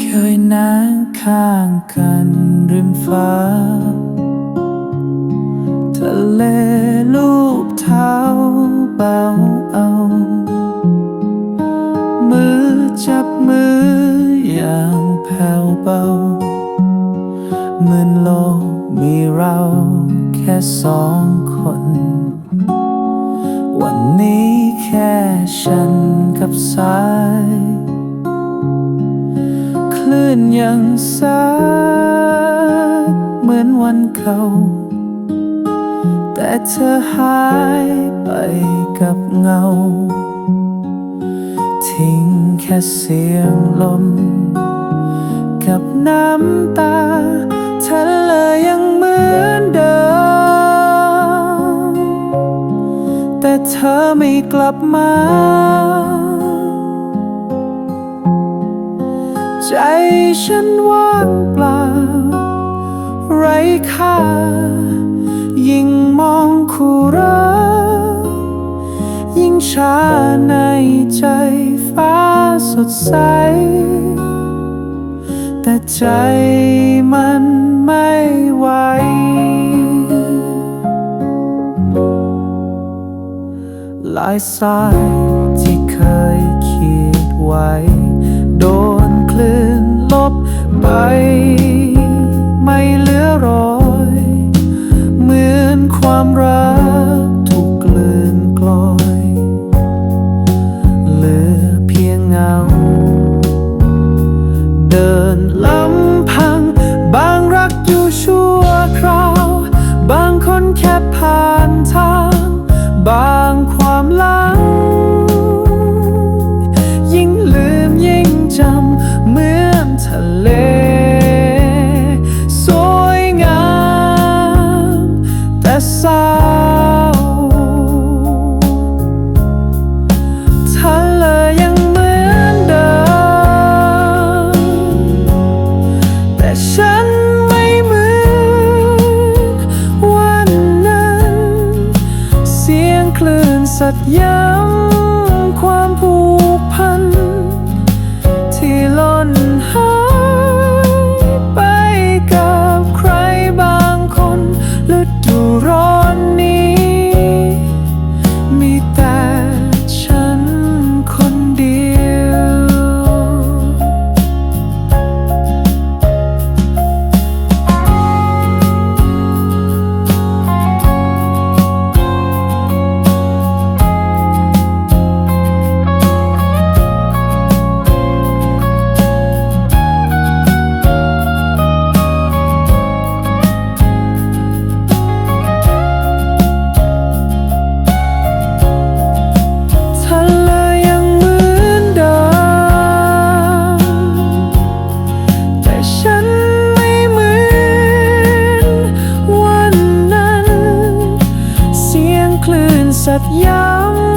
เคยนั่งข้างกันริมฟ้า ทะเลลูบเท้าเบาเอา มือจับมืออย่างแผ่วเบา แค่สองคน วันนี้แค่ฉันกับสาย คลื่นยังสายเหมือนวันเก่า แต่เธอหายไปกับเงา ทิ้งแค่เสียงลม กับน้ำตา เธอไม่กลับมา ใจฉันว่างเปล่า ไร้ค่า ยิ่งมองคู่รักยิ่งชาในใจฟ้าสดใส แต่ใจมันไม่ไหว ลายสายที่เคยขีดไว้ โดนคลื่นลบไป ไม่เหลือรอย เหมือนความรัก สัตย์ย้ คลื่นสัตย์ย้ำ